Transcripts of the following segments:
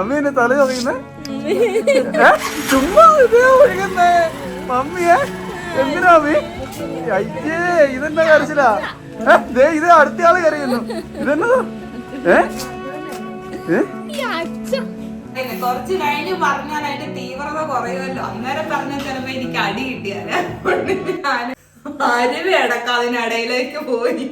അമ്മ എന്നെ തല ചൊറിയുന്നേ? ചുമ്മാ ഇതേ ഒഴുകുന്നേ. മമ്മിയെ എന്തിനാ അമ്മി? അയ്യേ ഇതെന്നാ കരച്ചിലാ? ഏ, ദേ ഇത് അടുത്ത ആൾ കരയുന്നു. ഇതെന്നതാ ഏ? കുറച്ച് കഴിഞ്ഞ് പറഞ്ഞാൽ അതിന്റെ തീവ്രത കുറയുമല്ലോ. അന്നേരം പറഞ്ഞാൽ ചിലപ്പോ എനിക്ക് അടി കിട്ടിയാലേ അതുകൊണ്ട് ഞാൻ അരുവി അടക്കം അതിനിടയിലേക്ക് പോയി.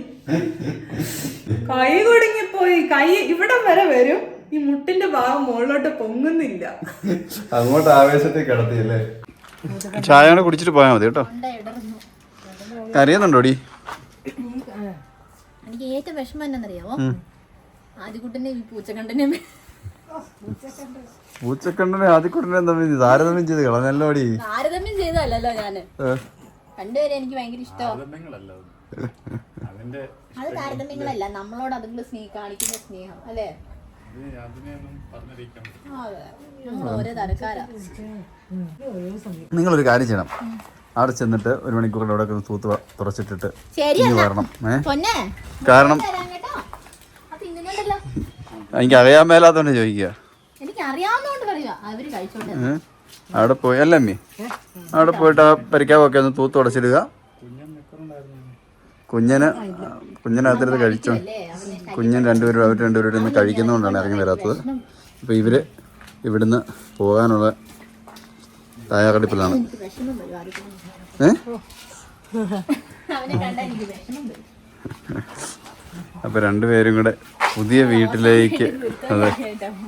കൈ കുടുങ്ങിപ്പോയി. കൈ ഇവിടം വരെ വരും. ഈ മുട്ടിന്റെ ഭാഗം മുകളിലോട്ട് പൊങ്ങുന്നില്ല. അങ്ങോട്ട് ആവേശത്തിൽ കിടത്തിയല്ലേ ചായ കൂടെ കുടിച്ചിട്ട് പോയാൽ മതി കേട്ടോ. കരയുന്നുണ്ടോടി? എനിക്ക് ഏറ്റവും വിഷമം എന്നറിയാവോ ആദ്യക്കുട്ടനെ പൂച്ചക്കണ്ടനെ പൂച്ചക്കണ്ണനെ ആദ്യക്കുട്ടനെ തമ്മിൽ താരതമ്യം ചെയ്ത് കളഞ്ഞല്ലോടി. താരതമ്യം ചെയ്തല്ലോ ഞാൻ. രണ്ടുപേരും എനിക്ക് ഭയങ്കര ഇഷ്ടമാണ് അത്. താരതമ്യങ്ങളല്ല നമ്മളോട് അതുങ്ങൾ സ്നേഹം കാണിക്കുന്ന സ്നേഹം അല്ലേ? നിങ്ങളൊരു കാര്യം ചെയ്യണം. അവിടെ ചെന്നിട്ട് ഒരു മണിക്കൂറിൽ അവിടെ തൂത്ത് തുറച്ചിട്ടിട്ട് വരണം. ഏ? കാരണം കേട്ടോ. അത് ഇന്നുണ്ടല്ലോ എനിക്ക് അറിയാൻ മേലാത്തോണ്ട് ചോദിക്കുക അവിടെ പോയി. അല്ല അമ്മി. അവിടെ പോയിട്ട് ആ പരിക്കാവൊക്കെ ഒന്ന് തൂത്ത് തുടച്ചിടുക കുഞ്ഞന് കുഞ്ഞിനകത്തിരുന്ന് കഴിച്ചോ. കുഞ്ഞൻ രണ്ടുപേരും അവർ രണ്ടുപേരും ഇന്ന് കഴിക്കുന്നതുകൊണ്ടാണ് ഇറങ്ങി വരാത്തത്. അപ്പോൾ ഇവർ ഇവിടുന്ന് പോകാനുള്ള തയ്യാറെടുപ്പിലാണ്. ഏ? അപ്പോൾ രണ്ടുപേരും കൂടെ പുതിയ വീട്ടിലേക്ക് അതെ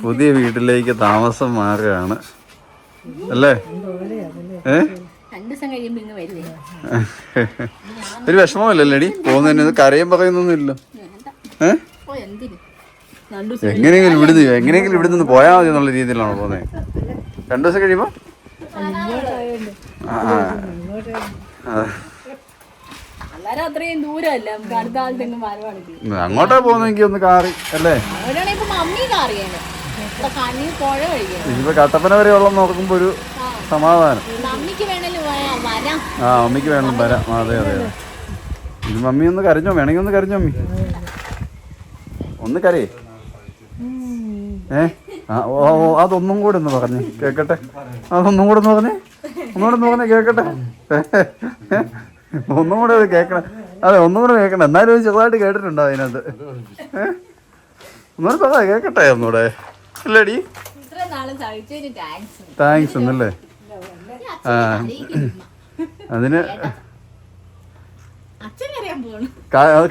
പുതിയ വീട്ടിലേക്ക് താമസം മാറുകയാണ്. അല്ലേ? ഏ? ഒരു വിഷമമില്ലല്ലേടി പോകുന്നതിന് കരയും പറയുന്നൊന്നുമില്ലല്ലോ ഏ? എങ്ങനെയെങ്കിലും ഇവിടുന്ന് എങ്ങനെയെങ്കിലും ഇവിടെ നിന്ന് പോയാൽ മതി എന്നുള്ള രീതിയിലാണ് പോകുന്നത് രണ്ടു ദിവസം കഴിയുമ്പോൾ അങ്ങോട്ടാ പോകുന്നെങ്കിൽ ഒന്ന് കാറി അല്ലേ? ഇപ്പൊ കട്ടപ്പന വരെ ഉള്ള നോക്കുമ്പോ ഒരു സമാധാനം. ആ അമ്മിക്ക് വേണം വരാം. അതെ അതെ അതെ. ഇത് മമ്മി ഒന്ന് കരഞ്ഞോ? വേണമെങ്കിൽ ഒന്ന് കരഞ്ഞോ മമ്മി? ഒന്ന് കരയേ. ഏ? ആ ഓ അതൊന്നും കൂടെ ഒന്ന് പറഞ്ഞേ കേക്കട്ടെ. അതൊന്നും കൂടെ ഒന്ന് പറഞ്ഞേ. ഒന്നുകൂടെ ഒന്ന് പറഞ്ഞേ കേക്കട്ടെ. ഒന്നും കൂടെ അത് കേക്കണം. അതെ ഒന്നും കൂടെ കേക്കണം എന്നാലും ഒരു ചെറുതായിട്ട് കേട്ടിട്ടുണ്ടോ അതിനകത്ത്? ഒന്നും ഒന്നുകൂടെ പറ കേക്കട്ടെ ഒന്നുകൂടെ. അല്ലേടി താങ്ക്സ് എന്നല്ലേ ആ. അതിന്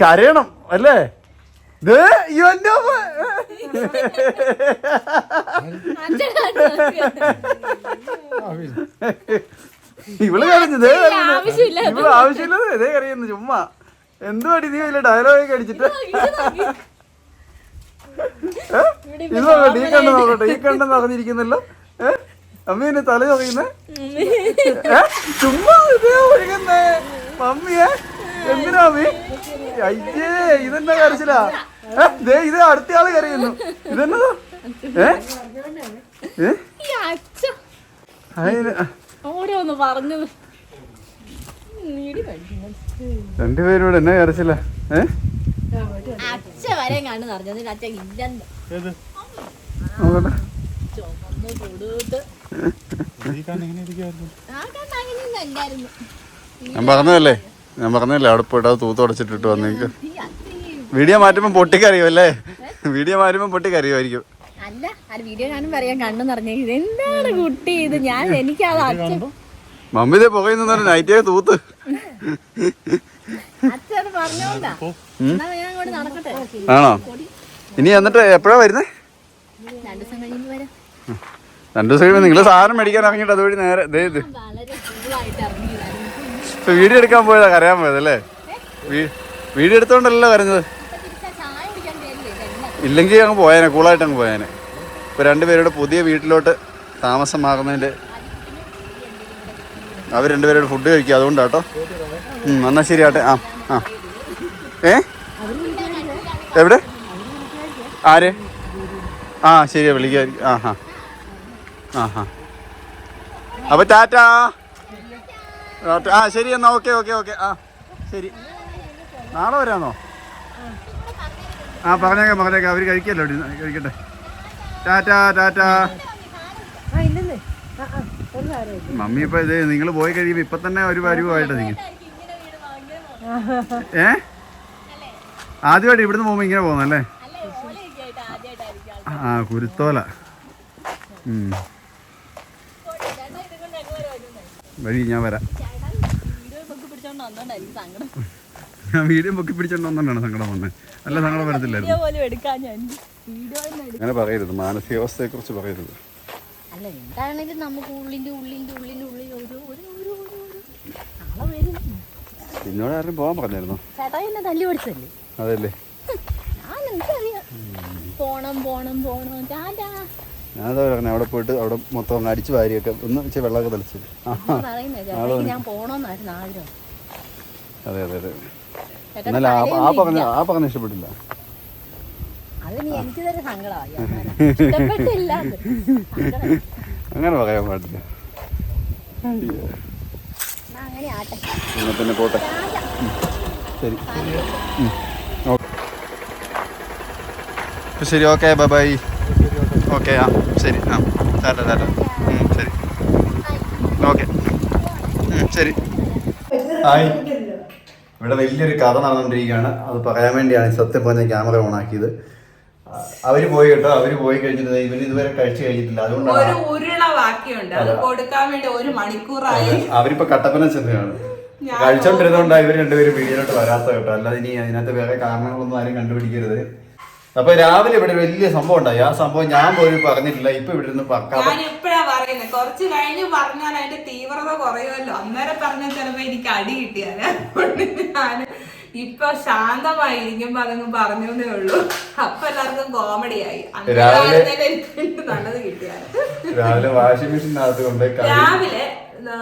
കരയണം അല്ലേ? ഇവൾ 이완동 ദേ കരയുന്നു. ആവശ്യമില്ല. ഇവൾ ആവശ്യമില്ല ഇതേ കറിയുന്നു ചുമ്മാ എന്തു പടി നീ വലിയ ഡയലോഗ് അടിച്ചിട്ട്? ഇത് നോക്കട്ടെ ഈ കണ്ണ് നോക്കട്ടെ ഈ കണ്ണ് നിറഞ്ഞിരിക്കുന്നല്ലോ ഏ അമ്മ എന്നെ തല ചൊറിയുന്നേ? ചുമ്മാ ഇതേ ഒഴുകുന്നേ മമ്മിയെ എന്തിനാ നീ? അയ്യേ ഇതെന്നാ കരച്ചിലാ? ദേ ഇത് അടുത്ത ആൾ കരയുന്നു. ഇതെന്നതാ? ഏ? ഓരോന്ന് പറഞ്ഞു. എന്നാ കരച്ചില്ല ഏ? അച്ഛ വരെ കണ്ടു നിറഞ്ഞതിന് അച്ഛൻ ഇല്ലെന്ന്. ഞാൻ പറഞ്ഞതല്ലേ? ഞാൻ പറഞ്ഞല്ലേ അവിടെ പോയിട്ട് അത് തൂത്ത് ഉടച്ചിട്ടിട്ട് വന്നേക്ക്. വീഡിയോ മാറ്റുമ്പോൾ പൊട്ടിക്കറിയോ അല്ലേ വീഡിയോ മാറ്റുമ്പോൾ പൊട്ടിക്കറിയുമായിരിക്കും അല്ല അത് വീഡിയോ കാണും പറയാൻ കണ്ണു നിറഞ്ഞ. ഇതെന്താണ് കുട്ടി ഇത്? ഞാൻ എനിക്ക് അത് അച്ഛൻ മമ്മി ഇതേ പുകയുന്ന നൈറ്റേ തൂത്ത്. അച്ഛൻ പറഞ്ഞോണ്ടാ. ഞാൻ അങ്ങോട്ട് നടക്കട്ടെ? ആണോ? ഇനി എന്നിട്ട് എപ്പോഴാ വരുന്നേ? രണ്ടു ദിവസം കഴിയുമ്പോ വരാം. രണ്ടു ദിവസം കഴിയുമ്പോൾ നിങ്ങൾ സാധനം മേടിക്കാൻ ഇറങ്ങിയിട്ട് അതുവഴി നേരെ ദേ ഇത് വളരെ കൂളായിട്ട് ഇറങ്ങിയതായിരുന്നു ഇപ്പൊ വീഡിയോ എടുക്കാൻ പോയതാ കരയാൻ പോയതല്ലേ വീഡിയോ എടുത്തോണ്ടല്ലോ കരഞ്ഞത്? ഇല്ലെങ്കിൽ അങ്ങ് പോയേനെ കൂളായിട്ട് അങ്ങ് പോയേനെ. ഇപ്പൊ രണ്ടുപേരുടെ പുതിയ വീട്ടിലോട്ട് താമസമാകുന്നതിന്റെ അവർ രണ്ടുപേരോട് ഫുഡ് കഴിക്കുക അതുകൊണ്ടാട്ടോ. എന്നാ ശരി ആട്ടെ ആ ആ. ഏ? എവിടെ? ആര്? ആ ശരിയാ വിളിക്കായിരിക്കും ആ ഹാ ആ ഹാ അപ്പൊ ടാറ്റ. ആ ശരി എന്നാ ഓക്കെ ഓക്കെ ഓക്കെ. ആ ശരി. നാളെ വരാന്നോ ആ പറഞ്ഞേക്കാം പറഞ്ഞേക്കാം. അവർ കഴിക്കല്ലോ കഴിക്കട്ടെ. ടാറ്റാ ടാറ്റാ. മമ്മി ഇപ്പൊ ഇത് നിങ്ങൾ പോയി കഴിയുമ്പോ ഇപ്പൊ തന്നെ ഒരു പരുവായിട്ട് നിങ്ങൾ ഏ? ആദ്യമായിട്ട് ഇവിടുന്ന് പോകുമ്പോ ഇങ്ങനെ പോകുന്നല്ലേ ആ കുരുത്തോല. വഴി ഞാൻ വരാം. ഞാൻ വീഡിയോ പൊക്കി പിടിച്ചോണ്ട് വന്നോണ്ടാണ് സങ്കടം വന്നത് അല്ല സങ്കടം വരത്തില്ലായിരുന്നു. പോലും എടുക്കാൻ ഞാൻ വീഡിയോ അങ്ങനെ പറയരുത്. മാനസികാവസ്ഥയെ കുറിച്ച് പറയരുത്. അല്ല എന്താണെങ്കിലും നമുക്ക് ഉള്ളിന്റെ ഉള്ളിന്റെ ഉള്ളിന്റെ ഉള്ളിൽ ഒരു ഒരു ഒരു നാളെ വരും. ആരും പോകാൻ പറഞ്ഞായിരുന്നോ? ചേട്ടാ എന്നെ തല്ലി പഠിച്ചല്ലേ അതല്ലേ. ഞാൻ എനിക്കറിയാം. പോണം പോണം പോണം. ടാറ്റാ ഞാനതാ പറഞ്ഞത് അവിടെ പോയിട്ട് അവിടെ മൊത്തം അടിച്ചു വാരിയൊക്കെ ഒന്ന് വെള്ളമൊക്കെ തളിച്ചു. ഞാൻ പോണോന്നായിരുന്നു ആഗ്രഹം. അതെ അതെ അതെ. ആ ആ പറഞ്ഞ ആ പറഞ്ഞ ഇഷ്ടപ്പെട്ടില്ല. അങ്ങനെ പറയാൻ പാടില്ല. പിന്നെ പോട്ടെ. ശരി. ശരി ഓക്കെ ബൈ ബൈ ഓക്കെ ആ ശരി ആ ടാറ്റ ടാറ്റ. ശരി. ഓക്കെ. ശരി. ഹായ്. ഇവിടെ വലിയൊരു കഥ നടന്നുകൊണ്ടിരിക്കുകയാണ്. അത് പറയാൻ വേണ്ടിയാണ് സത്യം പറഞ്ഞ ക്യാമറ ഓൺ ആക്കിയത്. അവർ പോയി കേട്ടോ. അവർ പോയി കഴിഞ്ഞിട്ട് ഇവർ ഇതുവരെ കഴിച്ചു കഴിഞ്ഞിട്ടില്ല. അതുകൊണ്ടാണ് അവരിപ്പോ കട്ടപ്പന ചെന്നാണ് കഴിച്ചോണ്ടിരുന്നോണ്ടാ ഇവർ രണ്ടുപേരും വീഡിയോയിലോട്ട് വരാത്ത കേട്ടോ. അല്ലാതെ ഇനി അതിനകത്ത് വേറെ കാരണങ്ങളൊന്നും ആരും കണ്ടുപിടിക്കരുത്. അപ്പൊ രാവിലെ ഇവിടെ വലിയ സംഭവം ഉണ്ടായി. ആ സംഭവം ഞാൻ പോലും പറഞ്ഞിട്ടില്ല. ഇപ്പൊ ഇവിടെ നിന്ന് പക്കാതെ ഞാൻ എപ്പോഴാ പറയുന്നത് കുറച്ച് കഴിഞ്ഞ് പറഞ്ഞാൽ അതിന്റെ തീവ്രത കുറയുമല്ലോ. അന്നേരം പറഞ്ഞാൽ ചിലപ്പോ എനിക്ക് അടി കിട്ടിയാൽ. അതുകൊണ്ട് ഞാൻ ഇപ്പൊ ശാന്തമായിരിക്കുമ്പോ അതങ്ങ് പറഞ്ഞേ ഉള്ളൂ. അപ്പൊ എല്ലാവർക്കും കോമഡി ആയി. രാവിലെ- അങ്ങനെ നല്ലത് കിട്ടിയാൽ. രാവിലെ വാഷിംഗ് മെഷീനകത്ത് കൊണ്ട് രാവിലെ ആ,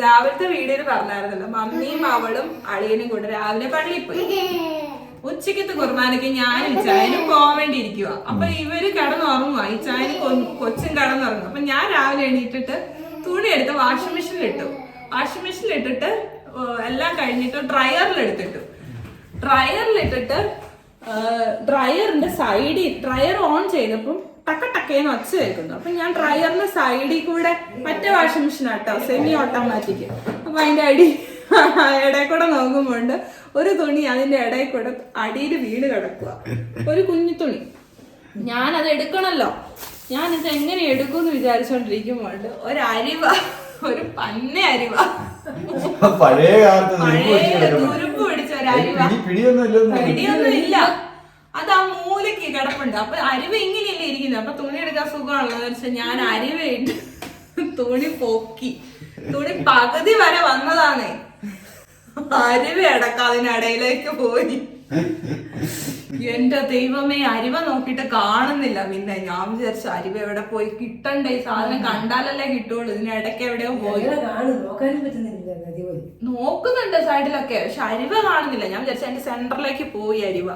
രാവിലത്തെ വീഡിയോയിൽ പറഞ്ഞായിരുന്നല്ലോ. മമ്മിയും അവളും അളിയനും കൂടെ രാവിലെ പള്ളിയിൽ പോയി. ഉച്ചക്കത്തെ കുർബാനയ്ക്ക് ഞാനും ഇച്ചായനും പോവേണ്ടിയിരിക്കുക അപ്പൊ ഇവർ കടന്നുറങ്ങുക ഈ കൊ- കൊച്ചും കടന്നുറങ്ങും. അപ്പൊ ഞാൻ രാവിലെ എണീറ്റിട്ട് തുണി എടുത്ത് വാഷിംഗ് മെഷീനിൽ ഇട്ടു. വാഷിംഗ് മെഷീനിൽ ഇട്ടിട്ട് എല്ലാം കഴിഞ്ഞിട്ട് ഡ്രയറിൽ എടുത്തിട്ടു. ഡ്രയറിൽ ഇട്ടിട്ട് ഡ്രയറിന്റെ സൈഡിൽ ഡ്രയർ ഓൺ ചെയ്തപ്പം ടക്ക ടക്കേന്ന് ഒച്ച കേൾക്കുന്നു. അപ്പൊ ഞാൻ ഡ്രയറിന്റെ സൈഡിൽ കൂടെ മറ്റേ washing machine auto. Semi automatic അപ്പൊ അതിന്റെ അടി ഇടയിൽ കൂടെ നോക്കുമ്പോണ്ട് ഒരു തുണി അതിന്റെ ഇടയിൽ കൂടെ അടിയിൽ വീണ് കിടക്കുക. ഒരു കുഞ്ഞു തുണി. ഞാൻ അത് എടുക്കണല്ലോ. ഞാൻ ഇത് എങ്ങനെ എടുക്കുമെന്ന് വിചാരിച്ചോണ്ടിരിക്കുമ്പോണ്ട് ഒരു അരിവ ഒരു പന്ന അരിവ. പഴയ തുരുമ്പ് പിടിച്ച ഒരു അരിവ. പേടിയൊന്നും ഇല്ല. അത് ആ മൂലക്ക് കിടപ്പുണ്ട്. അപ്പൊ അരിവ ഇങ്ങനെയല്ലേ ഇരിക്കുന്നത് അപ്പൊ തുണി എടുക്കാൻ സുഖമാണല്ലോ എന്ന് വെച്ചാൽ ഞാൻ അരിവ ഇട്ട് തുണി പൊക്കി. തുണി പകുതി വരെ വന്നതാണേ. അരിവ അടക്കാതിനിടയിലേക്ക് പോയി. എന്റെ ദൈവമേ അരിവ നോക്കിട്ട് കാണുന്നില്ല. പിന്നെ ഞാൻ വിചാരിച്ചു അരിവ എവിടെ പോയി കിട്ടണ്ടേ? ഈ സാധനം കണ്ടാലല്ലേ കിട്ടുള്ളൂ. ഇതിന് ഇടയ്ക്ക് എവിടെയോ പോയി. നോക്കുന്നുണ്ട് സൈഡിലൊക്കെ. പക്ഷെ അരിവ കാണുന്നില്ല. ഞാൻ വിചാരിച്ചു എന്റെ സെന്ററിലേക്ക് പോയി അരിവ.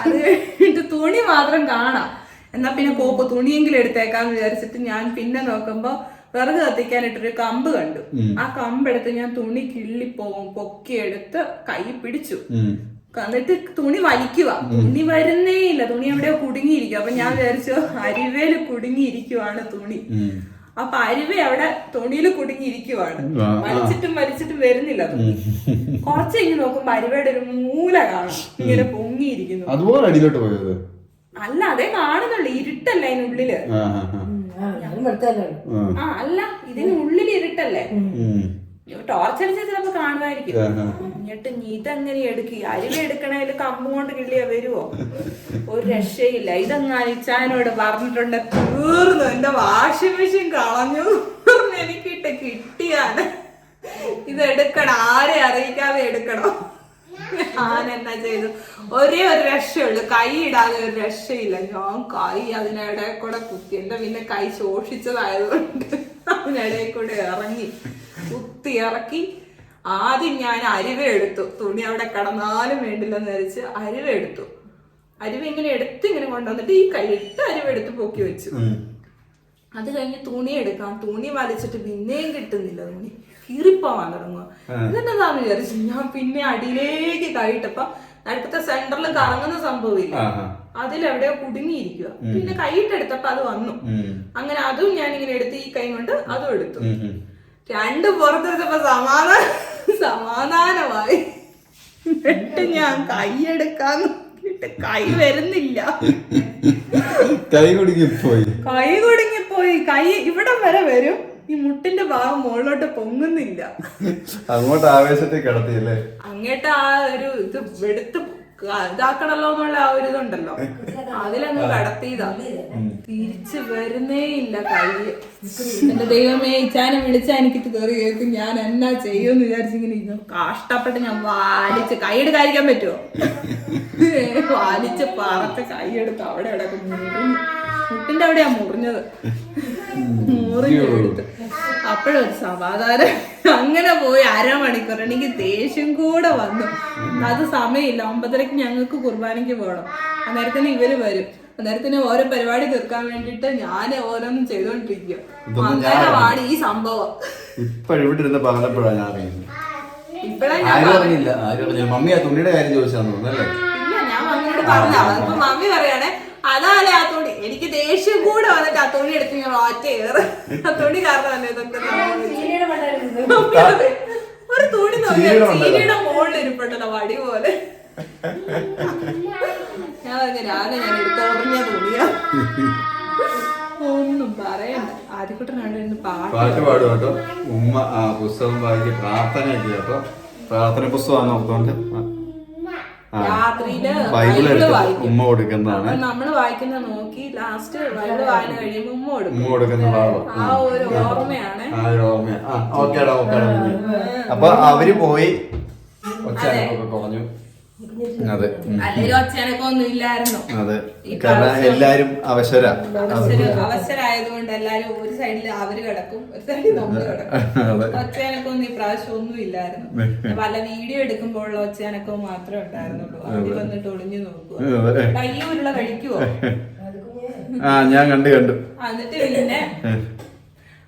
അത് കഴിഞ്ഞിട്ട് തുണി മാത്രം കാണാം. എന്നാ പിന്നെ പോപ്പ് തുണിയെങ്കിലും എടുത്തേക്കാന്ന് വിചാരിച്ചിട്ട് ഞാൻ പിന്നെ നോക്കുമ്പോ വിറക് കത്തിക്കാനിട്ടൊരു കമ്പ് കണ്ടു. ആ കമ്പെടുത്ത് ഞാൻ തുണി കിള്ളി പോകും പൊക്കിയെടുത്ത് കൈ പിടിച്ചു. എന്നിട്ട് തുണി വലിക്കുക. തുണി വരുന്നേ ഇല്ല. തുണി എവിടെയോ കുടുങ്ങിയിരിക്കും. അപ്പൊ ഞാൻ വിചാരിച്ചു അരിവേൽ കുടുങ്ങിയിരിക്കുവാണ് തുണി. അപ്പൊ അരുവ അവിടെ തുണിയിൽ കുടുങ്ങിയിരിക്കുവാണ്. വലിച്ചിട്ടും വലിച്ചിട്ടും വരുന്നില്ല തുണി. കുറച്ച് കഴിഞ്ഞ് നോക്കുമ്പോ അരുവയുടെ ഒരു മൂല കാണാം. ഇങ്ങനെ പൊങ്ങിയിരിക്കുന്നു. അതുപോലെ അടിയിലോട്ട് പോയത് അല്ല അതേ കാണുന്നുള്ളു. ഇരുട്ടല്ലേ അതിനുള്ളിൽ. ആ, അല്ല? ഇതിനുള്ളിൽ ഇരുട്ടല്ലേ? ഉം. ടോർച്ച് അടിച്ചാൽ ചിലപ്പോ കാണുമായിരിക്കും. എന്നിട്ട് നീ ഇതെങ്ങനെ എടുക്കി. അരിവ എടുക്കണേൽ കമ്പ് കൊണ്ട് കിള്ളിയ വരുവോ? ഒരു രക്ഷയില്ല. ഇതങ്ങ് അയച്ചാനോട് പറഞ്ഞിട്ടുണ്ട് തീർന്നു. എന്റെ വാഷിംഗ് മെഷീൻ കളഞ്ഞു. എനിക്കിട്ട് കിട്ടിയാണ്. ഇത് എടുക്കണം ആരെ അറിയിക്കാതെ എടുക്കണം. ഞാൻ എന്നാ ചെയ്തു ഒരേ ഒരു രക്ഷയുള്ളൂ. കൈ ഇടാതെ ഒരു രക്ഷയില്ല. ഞാൻ കൈ അതിനിടെ കൂടെ കുത്തി. എന്റെ പിന്നെ കൈ ശോഷിച്ചതായതുകൊണ്ട് അതിനിടയിൽ കൂടെ ഇറങ്ങി കുത്തി ഇറക്കി. ആദ്യം ഞാൻ അരിവ എടുത്തു. തുണി അവിടെ കിടന്നാലും വേണ്ടില്ലെന്ന് ധരിച്ച് അരിവ എടുത്തു. അരിവ ഇങ്ങനെ എടുത്ത് ഇങ്ങനെ കൊണ്ടുവന്നിട്ട് ഈ കൈയിട്ട് അരിവ എടുത്ത് പൊക്കി വെച്ചു. അത് കഴിഞ്ഞ് തുണി എടുക്കാം. തുണി വലിച്ചിട്ട് പിന്നെയും കിട്ടുന്നില്ല തുണി. കീറിപ്പോവാൻ തുടങ്ങുക എന്നിട്ടെന്താന്ന് വിചാരിച്ചു. ഞാൻ പിന്നെ അടിയിലേക്ക് കൈയിട്ടപ്പോ നടുക്കത്തെ സെന്ററിൽ കറങ്ങുന്ന സംഭവമില്ല? അതിലെവിടെയോ കുടുങ്ങിയിരിക്കുക പിന്നെ കൈയിട്ടെടുത്തപ്പോ അത് വന്നു. അങ്ങനെ അതും ഞാൻ ഇങ്ങനെ എടുത്ത് ഈ കൈ കൊണ്ട് അതും എടുത്തു. രണ്ട് പുറത്തെടുത്തപ്പോ സമാധാന സമാധാനമായി. എന്നിട്ട് ഞാൻ കൈയെടുക്കാൻ നോക്കിയിട്ട് കൈ വരുന്നില്ല. കൈ കുടുങ്ങിപ്പോയി. കൈ കുടുങ്ങിപ്പോയി. കൈ ഇവിടം വരെ വരും. ഈ മുട്ടിന്റെ ഭാഗം മുകളിലോട്ട് പൊങ്ങുന്നില്ല. അങ്ങോട്ട് ആവേശത്തിൽ കിടത്തിയല്ലേ? അങ്ങേട്ട് ആ ഒരു ഇത് എടുത്ത് ഇതാക്കണല്ലോ എന്നുള്ള ആ ഒരു ഇതുണ്ടല്ലോ. അതിലങ്ങ് കടത്തിയതാ. തിരിച്ചു വരുന്നേ ഇല്ല കൈ എന്റെ ദൈവമേ ഇച്ചാനെ വിളിച്ചാ എനിക്ക് കയറി കേൾക്കും. ഞാൻ എന്നാ ചെയ്യുമെന്ന് വിചാരിച്ചിങ്ങനെ ഇരുന്നു. കഷ്ടപ്പെട്ട് ഞാൻ വാലിച്ച് കൈയെടുക്കാതിരിക്കാൻ പറ്റുമോ വാലിച്ച് പറത്ത് കൈയെടുത്ത് അവിടെ അവിടെ മുറിഞ്ഞു മുട്ടിന്റെ അവിടെയാ മുറിഞ്ഞത്. അപ്പോഴൊരു സമാധാനം. അങ്ങനെ പോയി അരമണിക്കൂർ. എനിക്ക് ദേഷ്യം കൂടെ വന്നു. അത് സമയമില്ല. ഒമ്പതരക്ക് ഞങ്ങൾക്ക് കുർബാനയ്ക്ക് പോകണം. അന്നേരത്തിന് ഇവർ വരും. അന്നേരത്തിന് ഓരോ പരിപാടി തീർക്കാൻ വേണ്ടിട്ട് ഞാൻ ഓരോന്നും ചെയ്തോണ്ടിരിക്കും. അന്നേരമാണ് ഈ സംഭവം. ഇപ്പഴിവിടെ ഇരുന്ന് പറഞ്ഞപ്പോഴാണ് ഞാൻ അറിയുന്നത്. ഇപ്പഴാ ഞാൻ ആരും അറിഞ്ഞില്ല. ആരും അറിഞ്ഞില്ല. മമ്മി ആ തുണിയുടെ കാര്യം ചോദിച്ചാന്ന് തോന്നുന്നു അല്ലേ? ഇല്ല ഞാൻ മമ്മിയോട് പറഞ്ഞ മമ്മി പറയണേ അതാലേ ആ തുണി എനിക്ക് ദേഷ്യം കൂടെ വന്നിട്ട് ആ തുണി എടുത്ത് ഞാൻ ഒറ്റ ഏറ് ആ തുണി കാരണം ഇതൊക്കെ. ഒരു തുണി നോക്കിയാൽ ചീനിയുടെ മുകളിൽ ഇരിപ്പുണ്ടല്ലോ വടി പോലെ. ഞാൻ പറഞ്ഞു, രാവിലെ ഞാൻ എടുത്ത് ഉറങ്ങിയ തുണിയാ. ഒന്നും പറയണ്ട. ആദ്യക്കുട്ടനാണ് പാട്ട് പാടും. കേട്ടോ. ഉമ്മ ആ പുസ്തകം വായിക്ക് പ്രാർത്ഥനയൊക്കെ കേട്ടോ. പ്രാർത്ഥന പുസ്തകമാണ് ഓർത്തോണ്ട്. ആ. രാത്രിയിൽ ബൈബിൾ ബൈബിൾ വായിക്കും. ഉമ്മ കൊടുക്കുന്നതാണ്. അപ്പൊ നമ്മൾ വായിക്കുന്ന നോക്കി ലാസ്റ്റ് ബൈബിൾ വായന കഴിയുമ്പോ ഉമ്മ കൊടുക്കും. ഉമ്മ ആ ഒരു ഓർമ്മയാണ്. ആ ഒരു ഓക്കേടാ ഓക്കേടാ അപ്പൊ അവർ പോയി. കുറഞ്ഞു അതെ. അല്ലെങ്കിൽ ഒച്ചനൊക്കെ അതെ. കാരണം എല്ലാരും അവശര. അവസര അവസരായതുകൊണ്ട് എല്ലാരും ഒരു സൈഡിൽ അവർ കിടക്കും ഒരു സൈഡിൽ നമ്മൾ കിടക്കും. അതെ. ഒച്ചയനക്കം ഒന്നും ഇപ്രാവശ്യം ഒന്നും ഇല്ലായിരുന്നു. പല വീഡിയോ എടുക്കുമ്പോഴുള്ള ഒച്ചയനക്കവും മാത്രമേ ഉണ്ടായിരുന്നുള്ളൂ. അവിടെ വന്നിട്ട് ഒളിഞ്ഞു നോക്കുക. കയ്യൂരുള്ള കഴിക്കുവോ? ആ ഞാൻ കണ്ടു കണ്ടു. എന്നിട്ട് പിന്നെ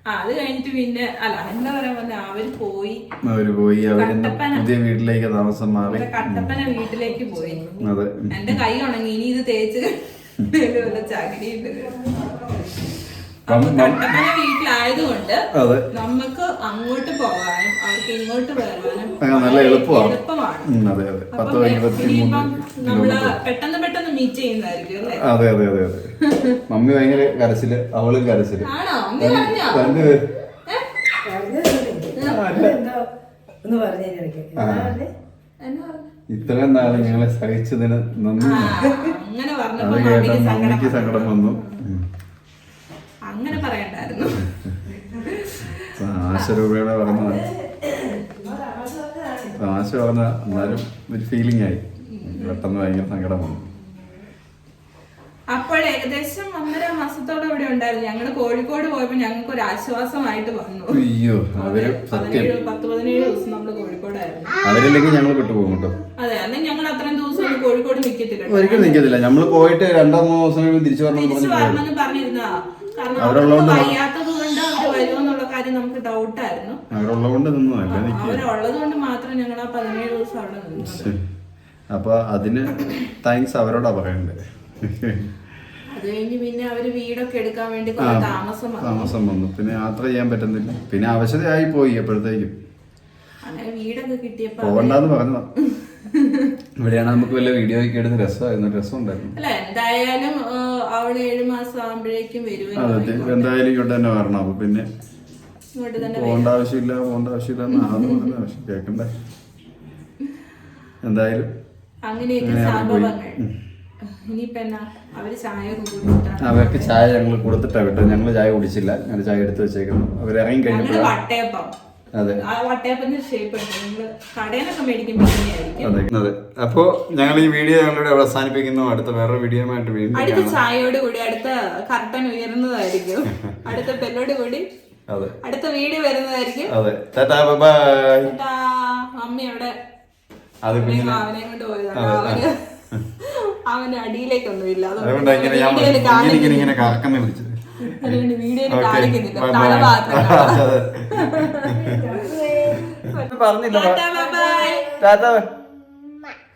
ആ അത് കഴിഞ്ഞിട്ട് പിന്നെ അല്ല എന്താ പറയാ പോലെ അവർ പോയി. അവർ പോയി. പുതിയ വീട്ടിലേക്ക് താമസം മാറി. കട്ടപ്പന വീട്ടിലേക്ക് പോയി. എന്റെ കൈ ഉണങ്ങി ഇനി ഇത് തേച്ച് വല്ല വീട്ടിലായതുകൊണ്ട് നമുക്ക് അങ്ങോട്ട് പോകാനും അവർക്ക് ഇങ്ങോട്ട് വരാനും നല്ല എളുപ്പമാണ്. എളുപ്പമാണ്. അതെ അതെ. പത്തോ നമ്മൾ പെട്ടെന്ന് പെട്ടെന്ന് മീറ്റ് ചെയ്യുന്നതായിരിക്കും അതെ അതെ അതെ അതെ. മമ്മി ഭയങ്കര കരച്ചിൽ അവളും കരച്ചിൽ. രണ്ടുപേരും? ഇത്രയും നാളെ ഞങ്ങളെ സഹിച്ചതിന് നന്ദി. അങ്ങനെ സങ്കടം വന്നു. അങ്ങനെ പറയണ്ടായിരുന്നു. ആശ രൂപയുടെ പറഞ്ഞതാണ് ആശ പറഞ്ഞ എന്നാലും ഒരു ഫീലിംഗ് ആയി. പെട്ടെന്ന് ഭയങ്കര സങ്കടമാണ്. അപ്പോൾ ഏകദേശം ഒന്നര മാസത്തോടെ ഇവിടെ ഉണ്ടായിരുന്നു. ഞങ്ങൾ കോഴിക്കോട് പോയപ്പോ ഞങ്ങൾക്ക് ഒരു ആശ്വാസമായിട്ട് വന്നു. അയ്യോ അവർ പതിനേഴ് പത്ത് പതിനേഴ് ദിവസം നമ്മൾ കോഴിക്കോടായിരുന്നു. അവരില്ലെങ്കിൽ ഞങ്ങൾ വിട്ടുപോകും കേട്ടോ. അതെ അന്ന് ഞങ്ങൾ അത്രയും ദിവസം കോഴിക്കോട് നിൽക്കത്തില്ല ഒരിക്കലും നിൽക്കത്തില്ല നമ്മൾ പോയിട്ട് രണ്ടോ മൂന്നോ ദിവസം തിരിച്ചു പറഞ്ഞു വരണമെന്ന് പറഞ്ഞിരുന്നതാ. കാരണം അവരുള്ളതുകൊണ്ട് അവർക്ക് വയ്യാത്തത് കൊണ്ട് അവർ വരുമെന്നുള്ള കാര്യം നമുക്ക് ഡൗട്ടായിരുന്നു അവരുള്ളത് കൊണ്ട് നിന്നതല്ല നിൽക്കുക അവരുള്ളത് കൊണ്ട് മാത്രം ഞങ്ങൾ ആ പതിനേഴ് ദിവസം അവിടെ നിന്നു അപ്പൊ അതിന് താങ്ക്സ് അവരോടാ പറയണ്ടത് അത് കഴിഞ്ഞ് പിന്നെ അവർ വീടൊക്കെ എടുക്കാൻ വേണ്ടി താമസം വന്നു. താമസം വന്നു. പിന്നെ യാത്ര ചെയ്യാൻ പറ്റുന്നില്ല. പിന്നെ അവശതയായി പോയി എപ്പോഴത്തേക്കും അങ്ങനെ വീടൊക്കെ കിട്ടിയപ്പോ പോകണ്ടെന്ന് പറഞ്ഞതാ. ഇവിടെയാണ് നമുക്ക് വല്ല വീഡിയോ ഒക്കെ എടുത്ത് രസമായിരുന്നു. രസം ഉണ്ടായിരുന്നു അല്ല എന്തായാലും അവൾ ഏഴു മാസം ആകുമ്പോഴേക്കും വരും അതെ എന്തായാലും ഇങ്ങോട്ട് തന്നെ വരണം. അപ്പൊ പിന്നെ പോകേണ്ട ആവശ്യമില്ല പോകേണ്ട ആവശ്യമില്ല എന്നാണ് പക്ഷെ കേൾക്കണ്ടേ. എന്തായാലും അങ്ങനെയൊക്കെ. സംഭവങ്ങൾ. അവർക്ക് ചായ ഞങ്ങൾ കൊടുത്തിട്ടാ വിട്ടത്. ഞങ്ങൾ ചായ കുടിച്ചില്ല. ഞങ്ങൾ ചായ എടുത്ത് വെച്ചേക്കുന്നു. അവർ ഇറങ്ങി ഞങ്ങൾ കഴിഞ്ഞപ്പോഴാണ് ആ ഷേപ്പ് കടയിലൊക്കെ ഇങ്ങനെയായിരിക്കും. അതെ അതെ. അപ്പോ ഞങ്ങൾ ഈ വീഡിയോ ഞങ്ങളുടെ അവസാനിപ്പിക്കുന്നു. അടുത്ത വേറൊരു വീഡിയോയുമായിട്ട് വീണ്ടും അടുത്ത ചായയോട് കൂടി അടുത്ത കർട്ടൻ ഉയരുന്നതായിരിക്കും. അടുത്ത പെല്ലോട് കൂടി അതെ. അടുത്ത വീഡിയോ വരുന്നതായിരിക്കും. അതെ. ടാറ്റാ ബൈ അമ്മ മമ്മി അവിടെ അത് പിന്നെ അവനെ കൊണ്ട് പോയതാണ്. അതെ, അവന് അവന് അടിയിലേക്കൊന്നും ഇല്ല അതുകൊണ്ട് ഇങ്ങനെ കറക്കുന്ന വിളിച്ചത്. അതുകൊണ്ട് കാണിക്കുന്നില്ല. തല മാത്രം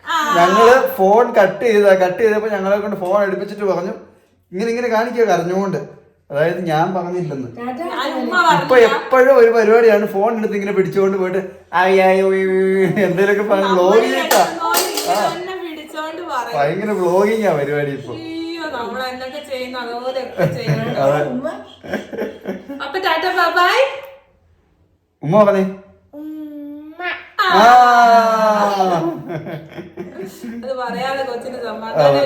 ആ. ഞങ്ങൾ ഫോൺ കട്ട് ചെയ്ത കട്ട് ചെയ്തപ്പോ ഞങ്ങളെ കൊണ്ട് ഫോൺ എടുപ്പിച്ചിട്ട് പറഞ്ഞു ഇങ്ങനെ ഇങ്ങനെ കാണിക്കുക കരഞ്ഞുകൊണ്ട്. അതായത് ഞാൻ പറഞ്ഞില്ലെന്ന്. ഇപ്പൊ എപ്പോഴും ഒരു പരിപാടിയാണ് ഫോൺ എടുത്ത് ഇങ്ങനെ പിടിച്ചുകൊണ്ട് പോയിട്ട് ആയി എന്തേലൊക്കെ പറഞ്ഞു ബ്ലോഗ് ഭയങ്കര എന്നെ ആ പരിപാടി ഇപ്പൊ. എന്തൊക്കെ ചെയ്യുന്നു? അതുപോലെ അതെ. അപ്പൊ ടാറ്റ ബൈ. ഉമ്മ പറഞ്ഞേ. അത് പറയാതെ കൊച്ചിന് സമാധാനം